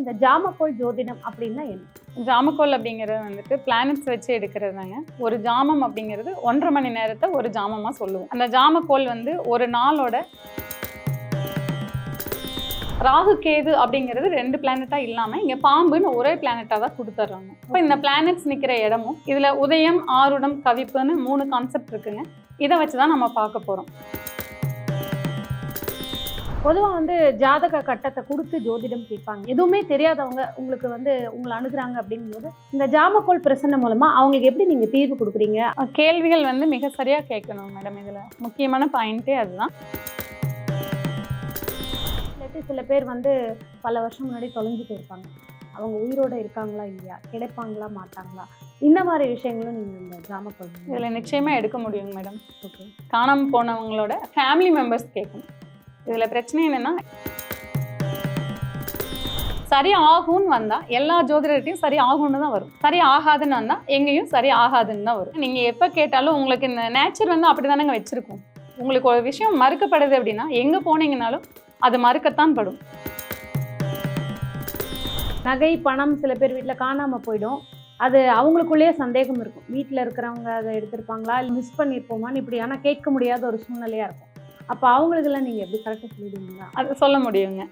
இந்த ஜாமக்கோள் ஜோதிடம் அப்படின்னா என்ன? ஜாமக்கோல் அப்படிங்கிறது வந்துட்டு பிளானட்ஸ் வச்சு எடுக்கிறது தாங்க. ஒரு ஜாமம் அப்படிங்கிறது ஒன்றரை மணி நேரத்தை ஒரு ஜாமமாக சொல்லுவோம். அந்த ஜாமக்கோல் வந்து ஒரு நாளோட ராகு கேது அப்படிங்கிறது ரெண்டு பிளானட்டாக இல்லாமல் இங்கே பாம்புன்னு ஒரே பிளானட்டாக தான் கொடுத்துட்றாங்க. இப்போ இந்த பிளானட்ஸ் நிற்கிற இடமும் இதில் உதயம் ஆருடம் கவிப்புன்னு மூணு கான்செப்ட் இருக்குங்க. இதை வச்சு தான் நம்ம பார்க்க போகிறோம் பொதுவாக வந்து ஜாதக கட்டத்தை கொடுத்து ஜோதிடம் கேட்பாங்க. எதுவுமே தெரியாதவங்க உங்களுக்கு வந்து உங்களை அணுகுறாங்க அப்படிங்கும்போது இந்த ஜாமக்கோள் பிரசன்ன மூலமா அவங்களுக்கு எப்படி நீங்க தீர்வு கொடுக்குறீங்க? கேள்விகள் வந்து மிக சரியாக கேட்கணும் மேடம். இதில் முக்கியமான பாயிண்ட்டே அதுதான். இல்லாட்டி சில பேர் வந்து பல வருஷம் முன்னாடி தொலைஞ்சு போயிருப்பாங்க. அவங்க உயிரோட இருக்காங்களா இல்லையா? கிடைப்பாங்களா மாட்டாங்களா? இந்த மாதிரி விஷயங்களும் நீங்க இந்த ஜாமக்கோள் இதில் நிச்சயமாக எடுக்க முடியுங்க மேடம். ஓகே. காணாமல் போனவங்களோட ஃபேமிலி மெம்பர்ஸ் கேட்கணும். இதில் பிரச்சனை என்னென்னா சரி ஆகும்னு வந்தால் எல்லா ஜோதிடர்கிட்டையும் சரி ஆகும்னு தான் வரும். சரி ஆகாதுன்னு வந்தால் எங்கேயும் சரி ஆகாதுன்னு தான் வரும். நீங்கள் எப்போ கேட்டாலும் உங்களுக்கு இந்த நேச்சர் வந்து அப்படி தானேங்க வச்சுருக்கோம். உங்களுக்கு ஒரு விஷயம் மறுக்கப்படுது அப்படின்னா எங்கே போனீங்கனாலும் அது மறுக்கத்தான் படும். நகை பணம் சில பேர் வீட்டில் காணாமல் போயிடும். அது அவங்களுக்குள்ளேயே சந்தேகம் இருக்கும். வீட்டில் இருக்கிறவங்க அதை எடுத்திருப்பாங்களா? இல்லை மிஸ் பண்ணியிருப்போமான்னு இப்படி ஆனால் கேட்க முடியாத ஒரு சூழ்நிலையா இருக்கும். அப்போ அவங்களுக்கெல்லாம் நீங்கள் எப்படி கரெக்டாக சொல்லிடுவீங்களா? அது சொல்ல முடியுங்க.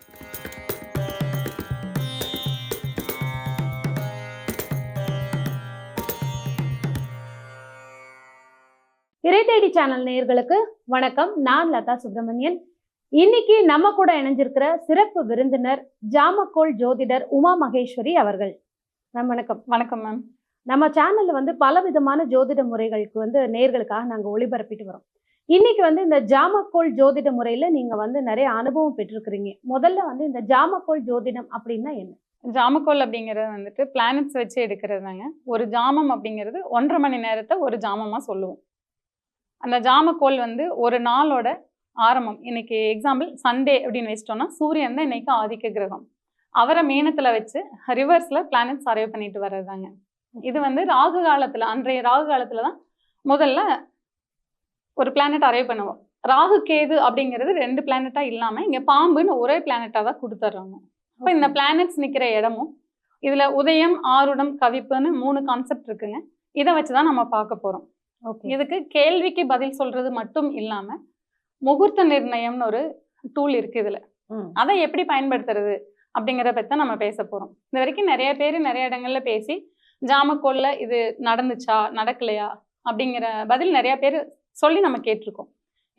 இறைத்தேடி சேனல் நேயர்களுக்கு வணக்கம். நான் லதா சுப்பிரமணியன். இன்னைக்கு நம்ம கூட இணைஞ்சிருக்கிற சிறப்பு விருந்தினர் ஜாமக்கோள் ஜோதிடர் உமா மகேஸ்வரி அவர்கள். மேம் வணக்கம். வணக்கம் மேம். நம்ம சேனல்ல வந்து பல விதமான ஜோதிட முறைகளுக்கு வந்து நேர்களுக்காக நாங்க ஒளிபரப்பிட்டு வரோம். இன்னைக்கு வந்து இந்த ஜாமக்கோள் ஜோதிட முறையில நீங்க வந்து நிறைய அனுபவம் பெற்றிருக்கிறீங்க. முதல்ல வந்து இந்த ஜாமக்கோள் ஜோதிடம் அப்படின்னா என்ன? ஜாமக்கோல் அப்படிங்கிறது வந்துட்டு பிளானட்ஸ் வச்சு எடுக்கிறது தாங்க. ஒரு ஜாமம் அப்படிங்கிறது ஒன்றரை மணி நேரத்தை ஒரு ஜாமமாக சொல்லுவோம். அந்த ஜாமக்கோல் வந்து ஒரு நாளோட ஆரம்பம். இன்னைக்கு எக்ஸாம்பிள் சண்டே அப்படின்னு வச்சிட்டோம்னா சூரியன் தான் இன்னைக்கு ஆதிக்க கிரகம். அவரை மீனத்தில் வச்சு ரிவர்ஸில் பிளானட்ஸ் அரைவ் பண்ணிட்டு வர்றதாங்க இது வந்து ராகு காலத்தில் அன்றைய ராகு காலத்தில் தான் முதல்ல ஒரு பிளானட் அரைவ் பண்ணுவோம். ராகு கேது அப்படிங்கிறது ரெண்டு பிளானட்டாக இல்லாமல் இங்கே பாம்புன்னு ஒரே பிளானட்டாக தான் கொடுத்துட்றாங்க இப்போ இந்த பிளானட்ஸ் நிற்கிற இடமும் இதில் உதயம் ஆருடம் கவிப்புன்னு மூணு கான்செப்ட் இருக்குங்க. இதை வச்சு தான் நம்ம பார்க்க போகிறோம் ஓகே இதுக்கு கேள்விக்கு பதில் சொல்றது மட்டும் இல்லாமல் முகூர்த்த நிர்ணயம்னு ஒரு டூல் இருக்கு இதில். அதை எப்படி பயன்படுத்துறது அப்படிங்கிறத பற்றி தான் நம்ம பேச போகிறோம் இது வரைக்கும் நிறைய பேர் நிறைய இடங்கள்ல பேசி ஜாமக்கோல்ல இது நடந்துச்சா நடக்கலையா அப்படிங்கிற பதில் நிறைய பேர் சொல்லி நம்ம கேட்டிருக்கோம்.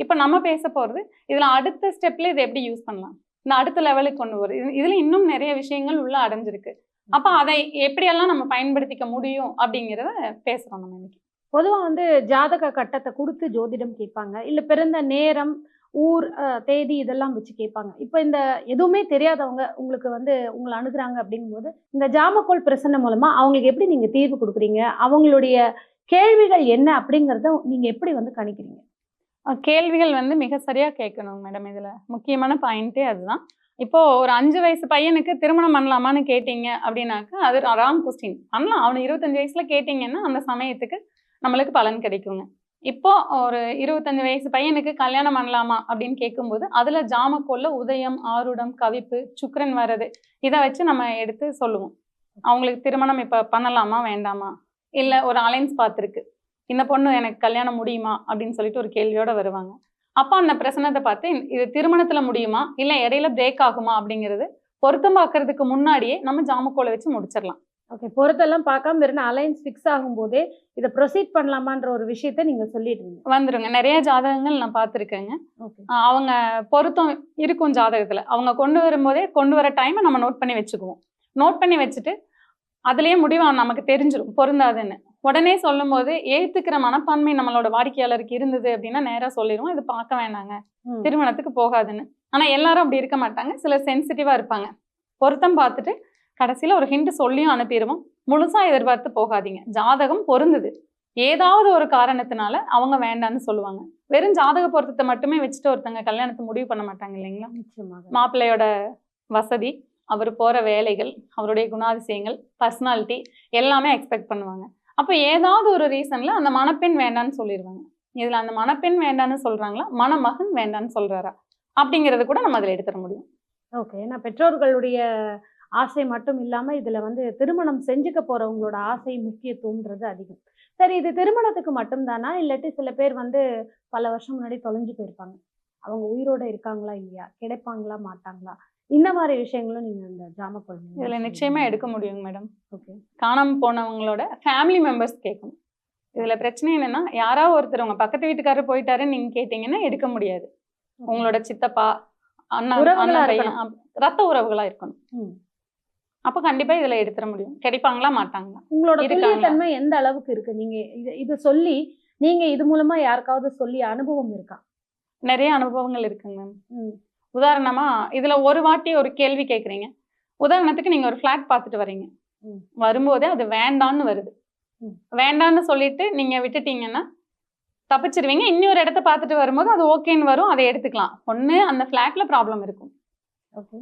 இப்போ நம்ம பேச போகிறது இதில் அடுத்த ஸ்டெப்பில் இதை எப்படி யூஸ் பண்ணலாம்? இந்த அடுத்த லெவலுக்கு கொண்டு வரும் இது இதில் இன்னும் நிறைய விஷயங்கள் உள்ள அடைஞ்சிருக்கு. அப்போ அதை எப்படியெல்லாம் நம்ம பயன்படுத்திக்க முடியும் அப்படிங்கிறத பேசுகிறோம் நம்ம இன்னைக்கு. பொதுவாக வந்து ஜாதக கட்டத்தை கொடுத்து ஜோதிடம் கேட்பாங்க. இல்லை பிறந்த நேரம் ஊர் தேதி இதெல்லாம் வச்சு கேட்பாங்க. இப்போ இந்த எதுவுமே தெரியாதவங்க உங்களுக்கு வந்து உங்களை அணுகுறாங்க அப்படிங்கும்போது இந்த ஜாமக்கோள் பிரசன்ன மூலமா அவங்களுக்கு எப்படி நீங்க தீர்வு கொடுக்குறீங்க? அவங்களுடைய கேள்விகள் என்ன அப்படிங்கிறத நீங்க எப்படி வந்து கணிக்கிறீங்க? கேள்விகள் வந்து மிக சரியாக கேட்கணும் மேடம் இதில். முக்கியமான பாயிண்ட்டே அதுதான். இப்போ ஒரு அஞ்சு வயசு பையனுக்கு திருமணம் பண்ணலாமான்னு கேட்டீங்க அப்படின்னாக்கா அது ராங் கொஸ்டின் பண்ணலாம். அவனு இருபத்தஞ்சு வயசுல கேட்டீங்கன்னா அந்த சமயத்துக்கு நம்மளுக்கு பலன் கிடைக்குங்க. இப்போ ஒரு இருபத்தஞ்சு வயசு பையனுக்கு கல்யாணம் பண்ணலாமா அப்படின்னு கேட்கும்போது அதுல ஜாமக்கோல்ல உதயம் ஆருடம் கவிப்பு சுக்கரன் வர்றது இதை வச்சு நம்ம எடுத்து சொல்லுவோம். அவங்களுக்கு திருமணம் இப்போ பண்ணலாமா வேண்டாமா? இல்லை ஒரு அலைன்ஸ் பார்த்துருக்கு இந்த பொண்ணு எனக்கு கல்யாணம் முடியுமா? அப்படின்னு சொல்லிட்டு ஒரு கேள்வியோட வருவாங்க. அப்போ அந்த பிரச்சனத்தை பார்த்து இது திருமணத்துல முடியுமா? இல்லை இடையில பிரேக் ஆகுமா? அப்படிங்கிறது பொருத்தம் பார்க்கறதுக்கு முன்னாடியே நம்ம ஜாமக்கோலை வச்சு முடிச்சிடலாம். ஓகே பொறுத்தெல்லாம் பார்க்காம வெறும் அலைன்ஸ் ஃபிக்ஸ் ஆகும்போதே இதை ப்ரொசீட் பண்ணலாமான்ற ஒரு விஷயத்த நீங்க சொல்லிடுறீங்க. வந்துருங்க. நிறைய ஜாதகங்கள் நான் பார்த்துருக்கேங்க. அவங்க பொருத்தம் இருக்கும் ஜாதகத்துல. அவங்க கொண்டு வரும்போதே கொண்டு வர டைமை நம்ம நோட் பண்ணி வச்சுக்குவோம். நோட் பண்ணி வச்சுட்டு அதுலயே முடிவு நமக்கு தெரிஞ்சிடும் பொருந்தாதுன்னு. உடனே சொல்லும்போது ஏத்துக்கிற மனப்பான்மை நம்மளோட வாடிக்கையாளருக்கு இருந்தது அப்படின்னா நேரா சொல்லிடுவோம் இது பார்க்க வேண்டாங்க. திருமணத்துக்கு போகாதுன்னு. ஆனா எல்லாரும் அப்படி இருக்க மாட்டாங்க. சிலர் சென்சிட்டிவா இருப்பாங்க. பொருத்தம் பார்த்துட்டு கடைசியில ஒரு ஹிண்ட் சொல்லியும் அனுப்பிடுவோம் முழுசா எதிர்பார்த்து போகாதீங்க. ஜாதகம் பொருந்துது. ஏதாவது ஒரு காரணத்தினால அவங்க வேண்டான்னு சொல்லுவாங்க. வெறும் ஜாதக பொருத்தத்தை மட்டுமே வச்சுட்டு ஒருத்தங்க கல்யாணத்தை முடிவு பண்ண மாட்டாங்க இல்லைங்களா? மாப்பிள்ளையோட வசதி அவர் போகிற வேலைகள் அவருடைய குணாதிசயங்கள் பர்சனாலிட்டி எல்லாமே எக்ஸ்பெக்ட் பண்ணுவாங்க. அப்போ ஏதாவது ஒரு ரீசனில் அந்த மணப்பெண் வேண்டான்னு சொல்லிடுவாங்க இதில் அந்த மணப்பெண் வேண்டான்னு சொல்கிறாங்களா மணமகன் வேண்டான்னு சொல்கிறாரா அப்படிங்கிறது கூட நம்ம அதில் எடுத்துட முடியும். ஓகே ஏன்னா பெற்றோர்களுடைய ஆசை மட்டும் இல்லாமல் இதில் வந்து திருமணம் செஞ்சுக்க போகிறவங்களோட ஆசை முக்கியத்துவம்ன்றது அதிகம். சரி இது திருமணத்துக்கு மட்டும்தானா? இல்லாட்டி சில பேர் வந்து பல வருஷம் முன்னாடி தொலைஞ்சு போயிருப்பாங்க. அவங்க உயிரோட இருக்காங்களா இல்லையா? கிடைப்பாங்களா? மாட்டாங்களா? இந்த மாதிரி விஷயங்களும் நீங்க இந்த ஜாம இதுல நிச்சயமா எடுக்க முடியுங்க மேடம். ஓகே. காணாம போனவங்களோட ஃபேமிலி மெம்பர்ஸ் கேட்கணும். இதுல பிரச்சனை என்னன்னா யாராவது ஒருத்தர் உங்க பக்கத்து வீட்டுக்காரர் போயிட்டாருன்னு நீங்க கேட்டீங்கன்னா எடுக்க முடியாது. உங்களோட சித்தப்பா அண்ணா பையன் ரத்த உறவுகளா இருக்கணும். அப்ப கண்டிப்பா இதுல எடுத்துட முடியும். கிடைப்பாங்களா மாட்டாங்களா? உங்களோட? துல்லியத்தன்மை எந்த அளவுக்கு இருக்கு? நீங்க இது சொல்லி நீங்க இது மூலமா யாருக்காவது சொல்லி அனுபவம் இருக்கா? நிறைய அனுபவங்கள் இருக்குங்க மேம். உதாரணமா இதுல ஒரு வாட்டி ஒரு கேள்வி கேக்குறீங்க. உதாரணத்துக்கு நீங்க ஒரு ஃபிளாட் பார்த்துட்டு வரீங்க. வரும்போதே அது வேண்டான்னு வருது. வேண்டான்னு சொல்லிட்டு நீங்க விட்டுட்டீங்கன்னா தப்பிச்சிருவீங்க. இன்னொரு இடத்த பார்த்துட்டு வரும்போது அது ஓகேன்னு வரும். அதை எடுத்துக்கலாம். ஒண்ணு அந்த ஃபிளாட்ல ப்ராப்ளம் இருக்கும்.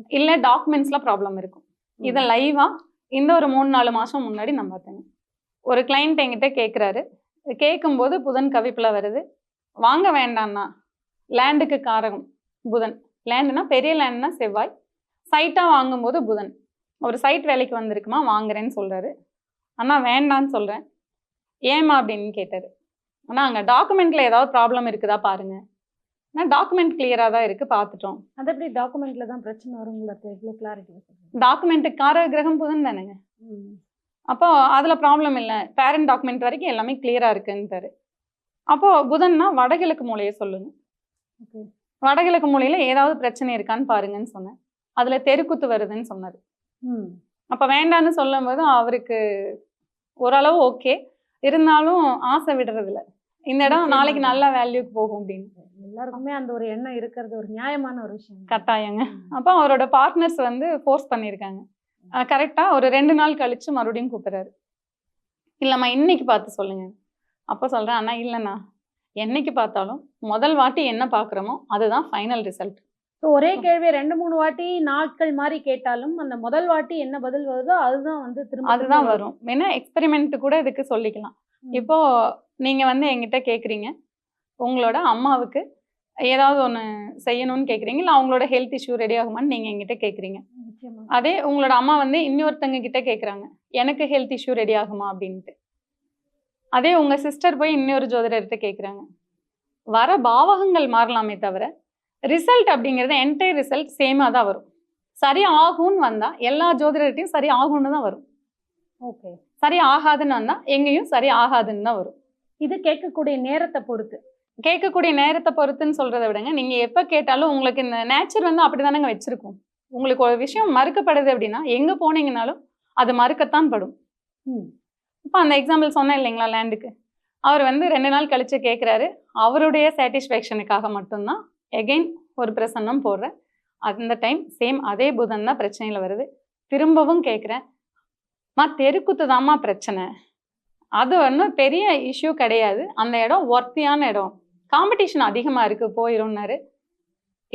இல்ல டாக்குமெண்ட்ஸ்ல ப்ராப்ளம் இருக்கும். இதை லைவா இந்த ஒரு மூணு நாலு மாசம் முன்னாடி நான் பார்த்தேங்க. ஒரு கிளைண்ட் என்கிட்ட கேட்குறாரு கேட்கும்போது புதன் கவிப்புல வருது. வாங்க வேண்டாம்னா லேண்டுக்கு காரகம் புதன். லேண்டுனா பெரிய லேண்ட்னா செவ்வாய். சைட்டா வாங்கும்போது புதன். ஒரு சைட் வேலைக்கு வந்திருக்குமா? வாங்குறேன்னு சொல்றாரு. அண்ணா வேண்டான்னு சொல்றேன். ஏமா அப்படின்னு கேட்டாரு. அண்ணா அங்க டாக்குமெண்ட்ல ஏதாவது ப்ராப்ளம் இருக்குதா பாருங்க. நான் டாக்குமெண்ட் கிளியரா தான் இருக்கு பார்த்துட்டோம். அது எப்படி டாக்குமெண்ட்ல தான் பிரச்சனை வரும் உங்களுக்கு எவ்வளவு கிளாரிட்டி டாக்குமெண்ட்டுக்கு கார கிரகம் புதன் தானேங்க. அப்போ அதுல ப்ராப்ளம் இல்லை. பேரண்ட் டாக்குமெண்ட் வரைக்கும் எல்லாமே கிளியரா இருக்குன்ட்டாரு. அப்போ புதன்னா வடகிழக்கு மூலையை சொல்லுங்க. ஓகே. வடகிழக்கு மூலையில ஏதாவது பிரச்சனை இருக்கான்னு பாருங்கன்னு சொன்னேன். அதுல தெருக்குத்து வருதுன்னு சொன்னாரு. அப்ப வேண்டான்னு சொல்லும்போது அவருக்கு ஓரளவு ஓகே. இருந்தாலும் ஆசை விடுறது இல்ல இந்த இடம். நாளைக்கு நல்ல வேல்யூக்கு போகும் அப்படின்னு. எல்லாருக்குமே அந்த ஒரு எண்ணம் இருக்கிறது ஒரு நியாயமான ஒரு விஷயம். கட்டாயங்க. அப்போ அவரோட பார்ட்னர்ஸ் வந்து ஃபோர்ஸ் பண்ணியிருக்காங்க. கரெக்டாக ஒரு ரெண்டு நாள் கழிச்சு மறுபடியும் கூப்பிடுறாரு. இல்லைம்மா இன்னைக்கு பார்த்து சொல்லுங்க. அப்போ சொல்கிறேன் அண்ணா இல்லைண்ணா. என்னைக்கு பார்த்தாலும் முதல் வாட்டி என்ன பார்க்குறோமோ அதுதான் ஃபைனல் ரிசல்ட் So, ஒரே கேள்வியை ரெண்டு மூணு வாட்டி நாட்கள் மாதிரி கேட்டாலும் அந்த முதல் வாட்டி என்ன பதில் வருதோ அதுதான் வந்து திரும்ப அதுதான் வரும். வேணா எக்ஸ்பெரிமெண்ட் கூட இதுக்கு சொல்லிக்கலாம். இப்போ நீங்க வந்து என்கிட்ட கேட்குறீங்க உங்களோட அம்மாவுக்கு ஏதாவது ஒன்று செய்யணும்னு கேட்குறீங்க இல்லை அவங்களோட ஹெல்த் இஷ்யூ ரெடி ஆகுமான்னு நீங்கள் என்கிட்ட கேட்குறீங்க. அதே உங்களோட அம்மா வந்து இன்னொருத்தங்க கிட்ட கேக்குறாங்க. எனக்கு ஹெல்த் இஷ்யூ ரெடி ஆகுமா அப்படின்ட்டு. அதே உங்க சிஸ்டர் போய் இன்னொரு ஜோதிடர்கிட்ட கேக்குறாங்க. வர பாவகங்கள் மாறலாமே தவிர ரிசல்ட் அப்படிங்கிறது என்டையர் ரிசல்ட் சேமாக தான் வரும். சரி ஆகும்னு வந்தா எல்லா ஜோதிடர்கிட்டையும் சரி ஆகும்னு தான் வரும். ஓகே சரி ஆகாதுன்னு வந்தா எங்கேயும் சரி ஆகாதுன்னு தான் வரும். இது கேட்கக்கூடிய நேரத்தை பொறுத்து. கேட்கக்கூடிய நேரத்தை பொறுத்துன்னு சொல்றதை விடுங்க. நீங்க எப்ப கேட்டாலும் உங்களுக்கு இந்த நேச்சர் வந்து அப்படிதானங்க வச்சிருக்கும். உங்களுக்கு ஒரு விஷயம் மறுக்கப்படுது அப்படின்னா எங்க போனீங்கனாலும் அது மறுக்கத்தான் படும். ம். இப்போ அந்த எக்ஸாம்பிள் சொன்னேன் இல்லைங்களா லேண்டுக்கு அவர் வந்து ரெண்டு நாள் கழித்து கேட்குறாரு அவருடைய சாட்டிஸ்ஃபேக்ஷனுக்காக மட்டும்தான் எகைன் ஒரு பிரசன்னம் போடுறேன். அந்த டைம் சேம் அதே புதன் தான் பிரச்சனையில் வருது. திரும்பவும் கேட்குறேன் மா தெருக்குத்து தாம்மா பிரச்சனை. அது ஒன்றும் பெரிய இஷ்யூ கிடையாது. அந்த இடம் ஒர்த்தியான இடம். காம்படிஷன் அதிகமாக இருக்குது போயிடும்னாரு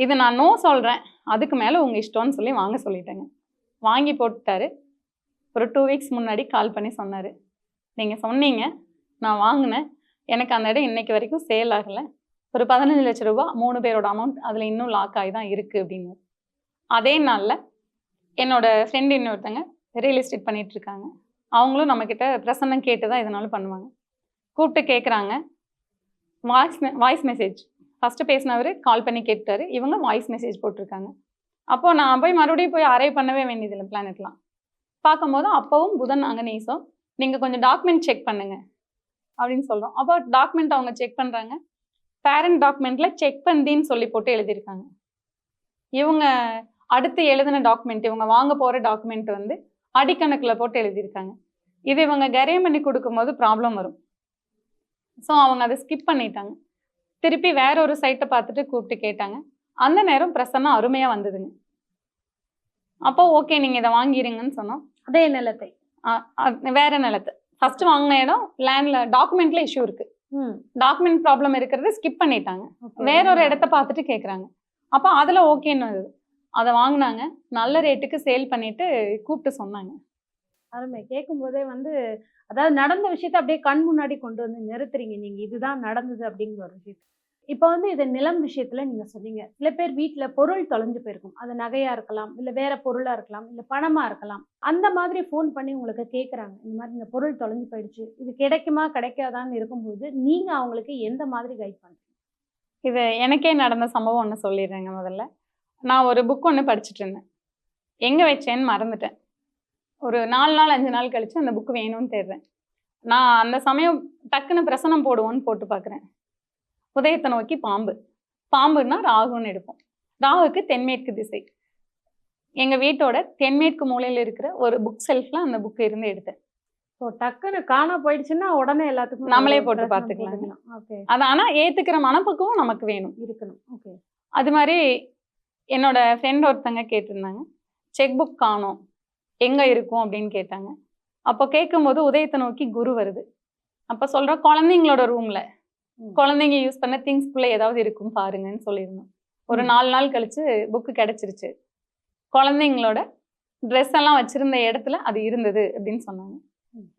இது நான் நோ சொல்கிறேன் அதுக்கு மேலே உங்கள் இஷ்டம்னு சொல்லி வாங்க சொல்லிட்டேங்க. வாங்கி போட்டுட்டாரு. ஒரு டூ வீக்ஸ் முன்னாடி கால் பண்ணி சொன்னார். நீங்கள் சொன்னீங்க நான் வாங்கினேன். எனக்கு அந்த இடம் இன்னைக்கு வரைக்கும் சேல் ஆகலை. ஒரு பதினஞ்சு லட்ச ரூபா மூணு பேரோட அமௌண்ட் அதில் இன்னும் லாக் ஆகி தான் இருக்குது அப்படின்னு. அதே நாளில் என்னோட ஃப்ரெண்ட் இன்னொருத்தங்க ரியல் எஸ்டேட் பண்ணிட்டு இருக்காங்க. அவங்களும் நம்மக்கிட்ட பிரசன்னம் கேட்டு தான் எதனாலும் பண்ணுவாங்க. கூப்பிட்டு கேட்குறாங்க வாய்ஸ் வாய்ஸ் மெசேஜ் ஃபஸ்ட்டு பேசினவர் கால் பண்ணி கேட்டார் இவங்க வாய்ஸ் மெசேஜ் போட்டிருக்காங்க. அப்போது நான் போய் மறுபடியும் போய் அரைவ் பண்ணவே வேண்டியதில்லை பிளானெட்லாம் பார்க்கும்போது அப்போவும் புதன் அங்கே நேசம் நீங்கள் கொஞ்சம் டாக்குமெண்ட் செக் பண்ணுங்க அப்படின்னு சொல்கிறோம் அப்போ டாக்குமெண்ட் அவங்க செக் பண்ணுறாங்க பேரண்ட் டாக்குமெண்ட்ல செக் பண்ணின்னு சொல்லி போட்டு எழுதியிருக்காங்க. இவங்க அடுத்து எழுதின டாக்குமெண்ட் இவங்க வாங்க போகிற டாக்குமெண்ட் வந்து அடிக்கணக்கில் போட்டு எழுதியிருக்காங்க. இது இவங்க கரையம் பண்ணி கொடுக்கும்போது ப்ராப்ளம் வரும். ஸோ அவங்க அதை ஸ்கிப் பண்ணிட்டாங்க. திருப்பி வேற ஒரு சைட்டை பார்த்துட்டு கூப்பிட்டு கேட்டாங்க. அந்த நேரம் பிரசன்னம் அருமையாக வந்ததுங்க. அப்போ ஓகே நீங்கள் இதை வாங்கிருங்கன்னு சொன்னோம். அதே நிலத்தை. வேற நிலத்து? ஃபர்ஸ்ட் வாங்கின இடம் லேண்ட்ல டாக்குமெண்ட்ல இஷ்யூ இருக்கு. ம். டாக்குமெண்ட் ப்ராப்ளம் இருக்கிறத ஸ்கிப் பண்ணிட்டாங்க. வேற ஒரு இடத்த பார்த்துட்டு கேட்குறாங்க அப்போ அதில் ஓகேன்னு வருது. அதை வாங்கினாங்க. நல்ல ரேட்டுக்கு சேல் பண்ணிட்டு கூப்பிட்டு சொன்னாங்க. அருமை. கேட்கும் போதே வந்து அதாவது நடந்த விஷயத்த அப்படியே கண் முன்னாடி கொண்டு வந்து நிறுத்துறீங்க. நீங்க இதுதான் நடந்தது அப்படிங்கிற ஒரு விஷயம் இப்போ வந்து இது நிலம் விஷயத்துல நீங்க சொன்னீங்க. சில பேர் வீட்டுல பொருள் தொலைஞ்சு போயிருக்கும். அது நகையா இருக்கலாம் இல்ல வேற பொருளா இருக்கலாம் இல்ல பணமா இருக்கலாம். அந்த மாதிரி ஃபோன் பண்ணி உங்களுக்கு கேட்குறாங்க இந்த மாதிரி இந்த பொருள் தொலைஞ்சு போயிடுச்சு இது கிடைக்குமா கிடைக்காதான்னு இருக்கும்போது நீங்க அவங்களுக்கு எந்த மாதிரி கைட் பண்றீங்க? இது எனக்கே நடந்த சம்பவம் ஒன்று சொல்லிடுறேங்க முதல்ல. நான் ஒரு புக் ஒன்று படிச்சுட்டு இருந்தேன். எங்கே வச்சேன்னு மறந்துட்டேன். ஒரு நாலு நாள் அஞ்சு நாள் கழிச்சு அந்த புக் வேணும்னு தேடுறேன். நான் அந்த சமயம் டக்குன்னு பிரசனம் போடுவோன்னு போட்டு பார்க்குறேன் உதயத்தை நோக்கி பாம்பு. பாம்புன்னா ராகுன்னு எடுப்போம். ராகுக்கு தென்மேற்கு திசை. எங்கள் வீட்டோட தென்மேற்கு மூலையில் இருக்கிற ஒரு புக் செல்ஃபில் அந்த புக் இருந்து எடுத்தேன். ஸோ டக்குன்னு காணா போயிடுச்சுன்னா உடனே எல்லாத்துக்கும் நம்மளே போட்டு. போட்டுக்கலாம். ஓகே. அது ஆனால் ஏற்றுக்கிற மனப்பக்குவம் நமக்கு வேணும். இருக்கணும். ஓகே. அது மாதிரி என்னோட ஃப்ரெண்ட் ஒருத்தங்க கேட்டிருந்தாங்க. செக் புக் காணோம். எங்கே இருக்கும்? அப்படின்னு கேட்டாங்க. அப்போ கேட்கும்போது உதயத்தை நோக்கி குரு வருது. அப்போ சொல்கிறோம் குழந்தைங்களோட ரூமில். குழந்தைங்க யூஸ் பண்ண திங்ஸ்குள்ளே ஏதாவது இருக்கும் பாருங்கன்னு சொல்லியிருந்தோம். ஒரு. நாலு நாள் கழிச்சு புக்கு கிடைச்சிருச்சு. குழந்தைங்களோட ட்ரெஸ் எல்லாம் வச்சிருந்த இடத்துல அது இருந்தது அப்படின்னு சொன்னாங்க.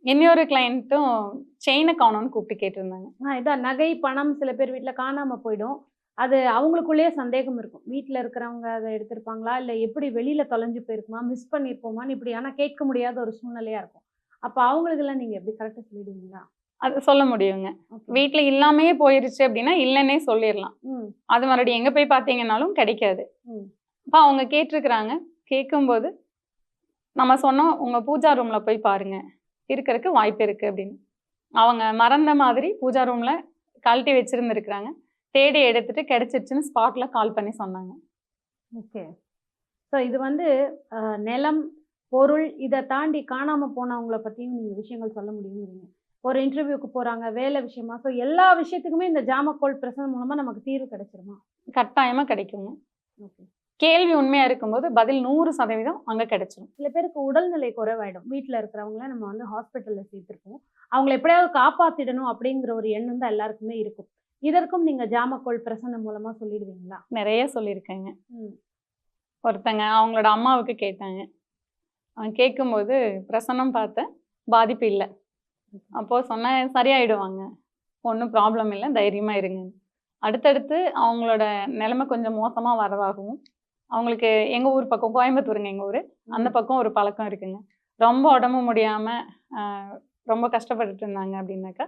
இன்னொரு கிளைண்ட்டும் செயினை காணோன்னு கூப்பிட்டு கேட்டிருந்தாங்க. இதான் நகை பணம் சில பேர் வீட்ல காணாம போயிடும். அது அவங்களுக்குள்ளேயே சந்தேகம் இருக்கும். வீட்ல இருக்கிறவங்க அதை எடுத்திருப்பாங்களா? இல்ல எப்படி வெளியில தொலைஞ்சு போயிருக்குமா? மிஸ் பண்ணிருப்போமான்னு இப்படி ஆனா கேட்க முடியாத ஒரு சூழ்நிலையா இருக்கும். அப்ப அவங்களுக்கெல்லாம் நீங்க எப்படி கரெக்டா சொல்லிடுவீங்களா? அது சொல்ல முடியுங்க. வீட்டில் இல்லாமையே போயிருச்சு அப்படின்னா இல்லைன்னே சொல்லிடலாம். ம். அது மறுபடியும் எங்கே போய் பார்த்தீங்கன்னாலும் கிடைக்காது. ம். அப்போ அவங்க கேட்டிருக்கிறாங்க. கேட்கும்போது நம்ம சொன்னோம் உங்கள் பூஜா ரூமில் போய் பாருங்க. இருக்கிறதுக்கு வாய்ப்பு இருக்குது அப்படின்னு. அவங்க மறந்த மாதிரி பூஜா ரூமில் கழட்டி வச்சுருந்துருக்குறாங்க. தேடி எடுத்துட்டு கிடைச்சிருச்சுன்னு ஸ்பாட்டில் கால் பண்ணி சொன்னாங்க. ஓகே. ஸோ இது வந்து நிலம் பொருள் இதை தாண்டி காணாம போனவங்கள பத்தியும் நீங்க விஷயங்கள் சொல்ல முடியுங்கிறீங்க ஒரு இன்டர்வியூக்கு போறாங்க வேலை விஷயமா? ஸோ எல்லா விஷயத்துக்குமே இந்த ஜாமக்கோல் பிரசனம் மூலமா நமக்கு தீர்வு கிடைச்சிருமா? கட்டாயமாக கிடைக்குங்க. ஓகே கேள்வி உண்மையாக இருக்கும்போது பதில் நூறு சதவீதம் அங்கே கிடைச்சிரும். சில பேருக்கு உடல்நிலை குறைவாயிடும். வீட்டில் இருக்கிறவங்கள நம்ம வந்து ஹாஸ்பிட்டலில் சேர்த்துருப்போம். அவங்கள எப்படியாவது காப்பாத்திடணும் அப்படிங்கிற ஒரு எண்ணம் தான் எல்லாருக்குமே இருக்கும். இதற்கும் நீங்க ஜாமக்கோல் பிரசன்னம் மூலமா சொல்லிடுவீங்களா? நிறைய சொல்லியிருக்கேங்க. ம். ஒருத்தங்க அவங்களோட அம்மாவுக்கு கேட்டாங்க. கேட்கும்போது பிரசன்னம் பார்த்தேன் பாதிப்பு இல்லை. அப்போது சொன்னேன் சரியாயிடுவாங்க. ஒன்றும் ப்ராப்ளம் இல்லை. தைரியமாக இருங்க. அடுத்தடுத்து அவங்களோட நிலைமை கொஞ்சம் மோசமாக வரதாகவும் அவங்களுக்கு எங்கள் ஊர் பக்கம் கோயம்புத்தூருங்க எங்கள் ஊர். அந்த பக்கம் ஒரு பழக்கம் இருக்குங்க. ரொம்ப உடம்பு முடியாமல் ரொம்ப கஷ்டப்பட்டுட்டு இருந்தாங்க அப்படின்னாக்கா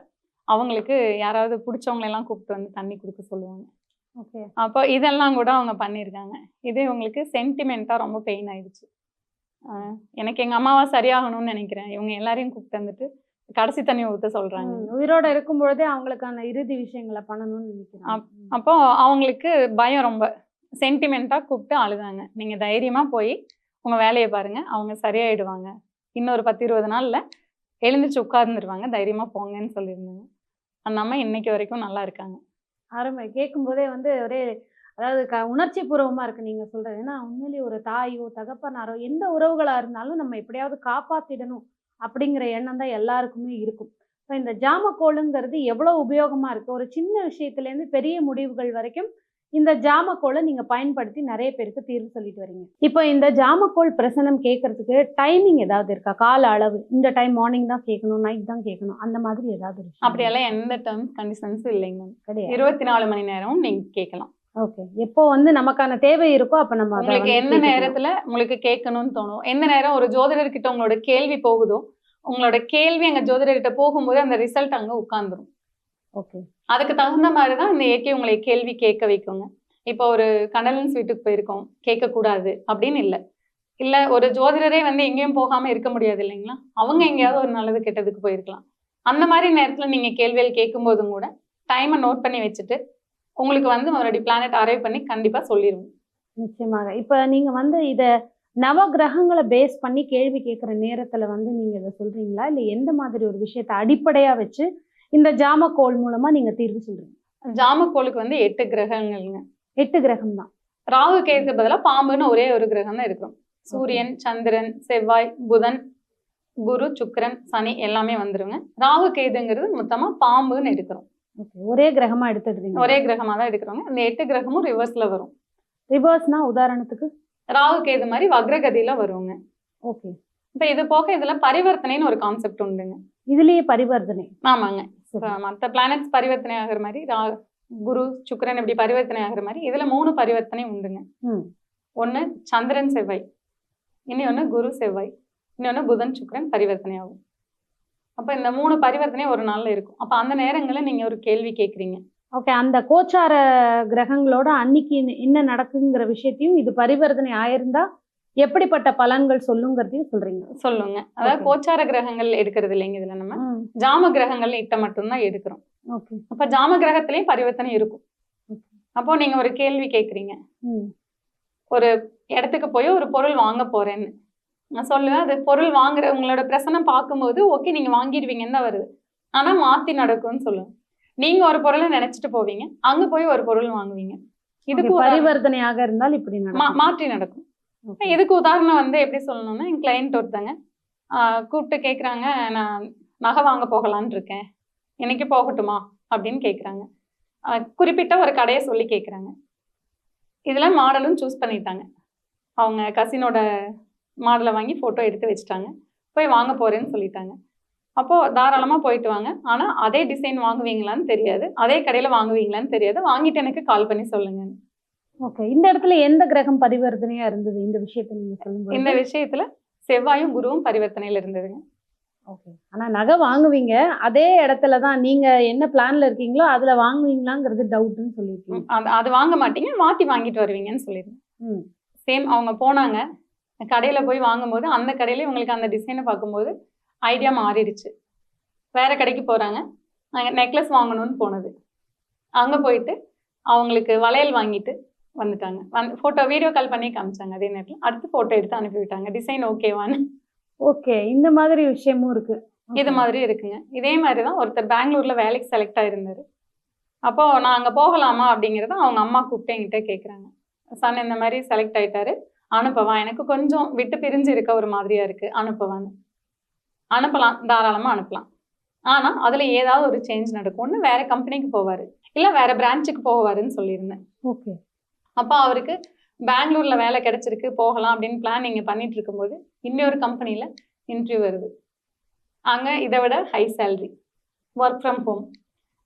அவங்களுக்கு யாராவது பிடிச்சவங்கள எல்லாம் கூப்பிட்டு வந்து தண்ணி கொடுக்க சொல்லுவாங்க. ஓகே. அப்போ இதெல்லாம் கூட அவங்க பண்ணியிருக்காங்க. இது இவங்களுக்கு சென்டிமெண்ட்டாக ரொம்ப பெயின் ஆயிடுச்சு. எனக்கு எங்கள் அம்மாவா சரியாகணும்னு நினைக்கிறேன். இவங்க எல்லாரையும் கூப்பிட்டு வந்துட்டு கடைசி தண்ணி ஊற்ற சொல்கிறாங்க ம், உயிரோட இருக்கும் பொழுதே அவங்களுக்கான இறுதி விஷயங்களை பண்ணணும்னு நினைக்கிறேன். அப்போ அவங்களுக்கு பயம் ரொம்ப. சென்டிமெண்ட்டாக கூப்பிட்டு அழுதாங்க. நீங்கள் தைரியமாக போய் உங்கள் வேலையை பாருங்கள் அவங்க சரியாயிடுவாங்க. இன்னொரு பத்து இருபது நாளில் எழுந்திரிச்சு உட்கார்ந்துருவாங்க. தைரியமாக போங்கன்னு சொல்லியிருந்தாங்க. அந்த அம்மா இன்னைக்கு வரைக்கும் நல்லா இருக்காங்க. அருமை. கேட்கும் போதே வந்து ஒரே அதாவது க உணர்ச்சி பூர்வமா இருக்கு நீங்க சொல்றது. ஏன்னா உண்மையிலேயே ஒரு தாயோ தகப்பனாரோ எந்த உறவுகளா இருந்தாலும் நம்ம எப்படியாவது காப்பாத்திடணும். அப்படிங்கிற எண்ணம் தான் எல்லாருக்குமே இருக்கும். இப்போ இந்த ஜாமக்கோளுங்கிறது எவ்வளவு உபயோகமா இருக்கு? ஒரு சின்ன விஷயத்துல இருந்து பெரிய முடிவுகள் வரைக்கும் இந்த ஜாமக்கோலை நீங்க பயன்படுத்தி நிறைய பேருக்கு தீர்வு சொல்லிட்டு வரீங்க. இப்போ இந்த ஜாமக்கோல் பிரசனம் கேட்கறதுக்கு டைமிங் ஏதாவது இருக்கா? கால அளவு. இந்த டைம் மார்னிங் தான் கேட்கணும் நைட் தான் கேட்கணும். அந்த மாதிரி ஏதாவது விஷயம் அப்படியெல்லாம் எந்த டேர்ம்ஸ் கண்டிஷன்ஸும் இல்லைங்க. மேம் கிடையாது. இருபத்தி நாலு மணி நேரமும் நீங்கள் கேட்கலாம். ஓகே எப்போ வந்து நமக்கான தேவை இருக்கோ அப்ப நம்ம உங்களுக்கு எந்த. நேரத்துல உங்களுக்கு கேட்கணும்னு தோணும்? எந்த நேரம் ஒரு ஜோதிடர்கிட்ட உங்களோட கேள்வி போகுதோ உங்களோட கேள்வி அங்க ஜோதிடர்கிட்ட போகும்போது அந்த ரிசல்ட் அங்க உட்கார்ந்துரும். ஓகே அதுக்கு தகுந்த மாதிரி தான் இந்த இயற்கை உங்களை கேள்வி கேட்க வைக்குங்க. இப்போ ஒரு கண்டலன்ஸ் வீட்டுக்கு போயிருக்கோம். கேட்கக்கூடாது அப்படின்னு இல்லை. இல்லை ஒரு ஜோதிடரே வந்து எங்கேயும் போகாம இருக்க முடியாது இல்லைங்களா? அவங்க எங்கேயாவது ஒரு நல்லது கெட்டதுக்கு போயிருக்கலாம். அந்த மாதிரி நேரத்தில் நீங்கள் கேள்விகள் கேட்கும்போதும் கூட டைமை நோட் பண்ணி வச்சுட்டு உங்களுக்கு வந்து மறுபடியும் பிளானட் அரைவ் பண்ணி கண்டிப்பாக சொல்லிடுவோம் நிச்சயமாக. இப்ப நீங்க வந்து இத நவ கிரகங்களை பேஸ் பண்ணி கேள்வி கேட்குற நேரத்துல வந்து நீங்க இதை சொல்றீங்களா? இல்ல எந்த மாதிரி ஒரு விஷயத்தை அடிப்படையா வச்சு இந்த ஜாமக்கோல் மூலமா நீங்க தீர்வு சொல்றீங்க? ஜாமக்கோளுக்கு வந்து எட்டு கிரகங்கள்ங்க. எட்டு கிரகம் தான் ராகு கேதுக்கு பதிலாக பாம்புன்னு ஒரே ஒரு கிரகம் தான் இருக்கிறோம். சூரியன் சந்திரன் செவ்வாய் புதன் குரு சுக்கிரன் சனி எல்லாமே வந்துருங்க. ராகு கேதுங்கிறது மொத்தமா பாம்புன்னு எடுக்கிறோம். ஒரே கிரகமா எடுத்துடுறீங்க ஒரே கிரகமா தான் எடுக்கிறோங்க. இந்த எட்டு கிரகமும் ரிவர்ஸ்ல வரும். ரிவர்ஸ்னா உதாரணத்துக்கு? ராகு கேது மாதிரி வக்ரகதியில வருங்க. ஓகே இப்ப இது போக இதுல பரிவர்த்தனைன்னு ஒரு கான்செப்ட் உண்டுங்க. இதுலயே பரிவர்த்தனை. ஆமாங்க. மற்ற பிளானட்ஸ் பரிவர்த்தனை ஆகுற மாதிரி ரா குரு சுக்கிரன் இப்படி பரிவர்த்தனை ஆகுற மாதிரி இதுல மூணு பரிவர்த்தனை உண்டுங்க. ஒண்ணு சந்திரன் செவ்வாய். இன்னொன்னு குரு செவ்வாய். இன்னொன்னு புதன் சுக்கிரன் பரிவர்த்தனை ஆகும். அப்ப இந்த மூணு பரிவர்த்தனை ஒரு நாள்ல இருக்கும். அப்ப அந்த நேரங்கள்ல நீங்க ஒரு கேள்வி கேக்குறீங்க. ஓகே அந்த கோச்சார கிரகங்களோட அன்னைக்கு என்ன- நடக்குங்கிற விஷயத்தையும் இது பரிவர்த்தனை ஆயிருந்தா எப்படிப்பட்ட பலன்கள் சொல்லுங்கிறதையும் சொல்றீங்க. சொல்லுங்க. அதாவது. கோச்சார கிரகங்கள் எடுக்கிறது இல்லைங்க இதுல நம்ம. ஜாம கிரகங்கள் இட்ட மட்டும்தான் எடுக்கிறோம். ஓகே அப்ப ஜாம கிரகத்திலயும் பரிவர்த்தனை இருக்கும். அப்போ நீங்க ஒரு கேள்வி கேக்குறீங்க. ஒரு இடத்துக்கு போய் ஒரு பொருள் வாங்க போறேன்னு. நான் சொல்லுவேன் அது பொருள் வாங்குற உங்களோட பிரசனம் பார்க்கும்போது ஓகே நீங்க வாங்கிடுவீங்கன்னு தான் வருது? ஆனா மாத்தி நடக்கும்னு சொல்லுவேன். நீங்க ஒரு பொருளை நினைச்சிட்டு போவீங்க அங்க போய் ஒரு பொருள் வாங்குவீங்க. இதுக்கு பரிவர்த்தனையாக இருந்தால் இப்படி மாற்றி நடக்கும். இதுக்கு உதாரணம் வந்து எப்படி சொல்லணும்னா என் கிளைண்ட் ஒருத்தங்க ஆஹ் கூப்பிட்டு கேக்குறாங்க நான் நகை வாங்க போகலான்னு இருக்கேன். இன்னைக்கு போகட்டுமா? அப்படின்னு கேக்குறாங்க. ஆஹ் குறிப்பிட்ட ஒரு கடையை சொல்லி கேக்குறாங்க. இதுல மாடலும் சூஸ் பண்ணிட்டாங்க. அவங்க கசினோட மாடலை வாங்கி போட்டோ எடுத்து வச்சுட்டாங்க. போய் வாங்க போறேன்னு சொல்லிட்டாங்க. அப்போ தாராளமா போயிட்டு வாங்க. ஆனா அதே டிசைன் வாங்குவீங்களான்னு தெரியாது. அதே கடையில வாங்குவீங்களான்னு தெரியாது. வாங்கிட்டு எனக்கு கால் பண்ணி சொல்லுங்க. ஓகே இந்த இடத்துல எந்த கிரகம் பரிவர்த்தனையா இருந்தது? இந்த விஷயத்த நீங்க சொல்லும்போது? இந்த விஷயத்துல செவ்வாயும் குருவும் பரிவர்த்தனையில இருந்ததுங்க. ஓகே ஆனா நகை வாங்குவீங்க. அதே இடத்துல தான் நீங்க என்ன பிளான்ல இருக்கீங்களோ அதுல வாங்குவீங்களாங்கிறது டவுட்னு சொல்லிருக்கீங்க ம், அது அது வாங்க மாட்டீங்க. மாத்தி வாங்கிட்டு வருவீங்கன்னு சொல்லிடுங்க ம். சேம் அவங்க போனாங்க. கடையில போய் வாங்கும்போது அந்த கடையில இவங்களுக்கு அந்த டிசைனை பார்க்கும்போது ஐடியா மாறிடுச்சு. வேற கடைக்கு போறாங்க. நெக்லஸ் வாங்கணும்னு போனது. அங்க போயிட்டு அவங்களுக்கு வளையல் வாங்கிட்டு வந்துட்டாங்க. வந்து போட்டோ வீடியோ கால் பண்ணி காமிச்சாங்க அதே நேரத்தில். அடுத்து போட்டோ எடுத்து அனுப்பி விட்டாங்க. டிசைன் ஓகேவான்னு ஓகே இந்த மாதிரி விஷயமும் இருக்கு. இது மாதிரி இருக்குங்க. இதே மாதிரி தான் ஒருத்தர் பெங்களூர்ல வேலைக்கு செலக்ட் ஆயிருந்தாரு. அப்போ நான் அங்க போகலாமா அப்படிங்கறத அவங்க அம்மா கூப்பிட்டு என்கிட்ட கேக்குறாங்க. சன் இந்த மாதிரி செலக்ட் ஆயிட்டாரு. அனுப்பவா? எனக்கு கொஞ்சம் விட்டு பிரிஞ்சு இருக்க ஒரு மாதிரியா இருக்கு. அனுப்பவான்னு. அனுப்பலாம். தாராளமா அனுப்பலாம். ஆனா அதுல ஏதாவது ஒரு சேஞ்ச் நடக்கும்னு வேற கம்பெனிக்கு போவாரு. இல்ல வேற பிரான்ச்சுக்கு போவாருன்னு சொல்லியிருந்தேன். ஓகே. அப்போ அவருக்கு பெங்களூர்ல வேலை கிடைச்சிருக்கு போகலாம் அப்படின்னு பிளான் நீங்க பண்ணிட்டு இருக்கும்போது இன்னொரு கம்பெனில இன்டர்வியூ வருது. அங்க இதை விட high salary work from home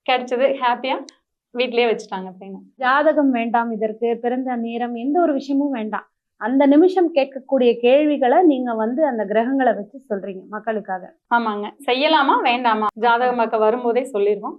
கிடைச்சது ஹாப்பியா வீட்லயே வச்சுட்டாங்க பையனை ஜாதகம் வேண்டாம் இதற்கு. பிறந்த நேரம் எந்த ஒரு விஷயமும் வேண்டாம். அந்த நிமிஷம் கேட்கக்கூடிய கேள்விகளை நீங்க வந்து அந்த கிரகங்களை வச்சு சொல்றீங்க மக்களுக்காக. ஆமாங்க. செய்யலாமா வேண்டாமா? ஜாதகமாக்க வரும்போதே சொல்லிடுவோம்